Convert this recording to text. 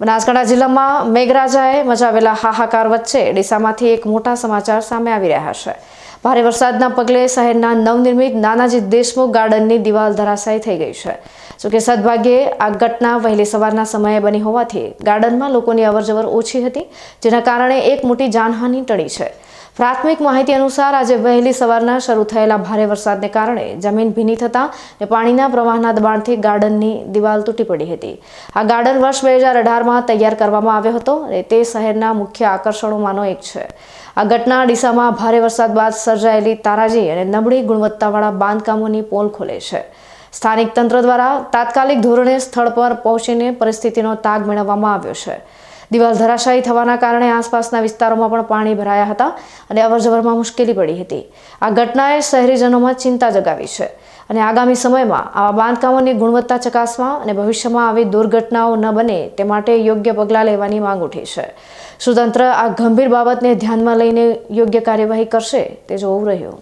બનાસકાંઠા જિલ્લામાં મેઘરાજાએ મચાવેલા હાહાકાર વચ્ચે ડીસામાંથી એક મોટા સમાચાર સામે આવી રહ્યા છે. ભારે વરસાદના પગલે શહેરના નવનિર્મિત નાનાજી દેશમુખ ગાર્ડનની દિવાલ ધરાશાયી થઈ ગઈ છે. જોકે સદભાગ્યે આ ઘટના વહેલી સવારના સમયે બની હોવાથી ગાર્ડનમાં લોકોની અવરજવર ઓછી હતી, જેના કારણે એક મોટી જાનહાનિ ટળી છે. પ્રાથમિક માહિતી અનુસાર આજે વહેલી સવારના શરૂ થયેલા ભારે વરસાદને કારણે જમીન ભીની થતાં ને પાણીના પ્રવાહના દબાણથી ગાર્ડનની દિવાલ તૂટી પડી હતી. આ ગાર્ડન વર્ષ બે હજાર અઢારમાં તૈયાર કરવામાં આવ્યો હતો અને તે શહેરના મુખ્ય આકર્ષણોમાંનો એક છે. આ ઘટના ડીસામાં ભારે વરસાદ બાદ સર્જાયેલી તારાજી અને નબળી ગુણવત્તાવાળા બાંધકામોની પોલ ખોલે છે. સ્થાનિક તંત્ર દ્વારા તાત્કાલિક ધોરણે સ્થળ પર પહોંચીને પરિસ્થિતિનો તાગ મેળવવામાં આવ્યો છે. દિવાલ ધરાશાયી થવાના કારણે આસપાસના વિસ્તારોમાં પણ પાણી ભરાયા હતા અને અવરજવરમાં મુશ્કેલી પડી હતી. આ ઘટનાએ શહેરીજનોમાં ચિંતા જગાવી છે અને આગામી સમયમાં આવા બાંધકામોની ગુણવત્તા ચકાસવા અને ભવિષ્યમાં આવી દુર્ઘટનાઓ ન બને તે માટે યોગ્ય પગલાં લેવાની માંગ ઉઠી છે. શું તંત્ર આ ગંભીર બાબતને ધ્યાનમાં લઈને યોગ્ય કાર્યવાહી કરશે તે જોવું રહ્યું.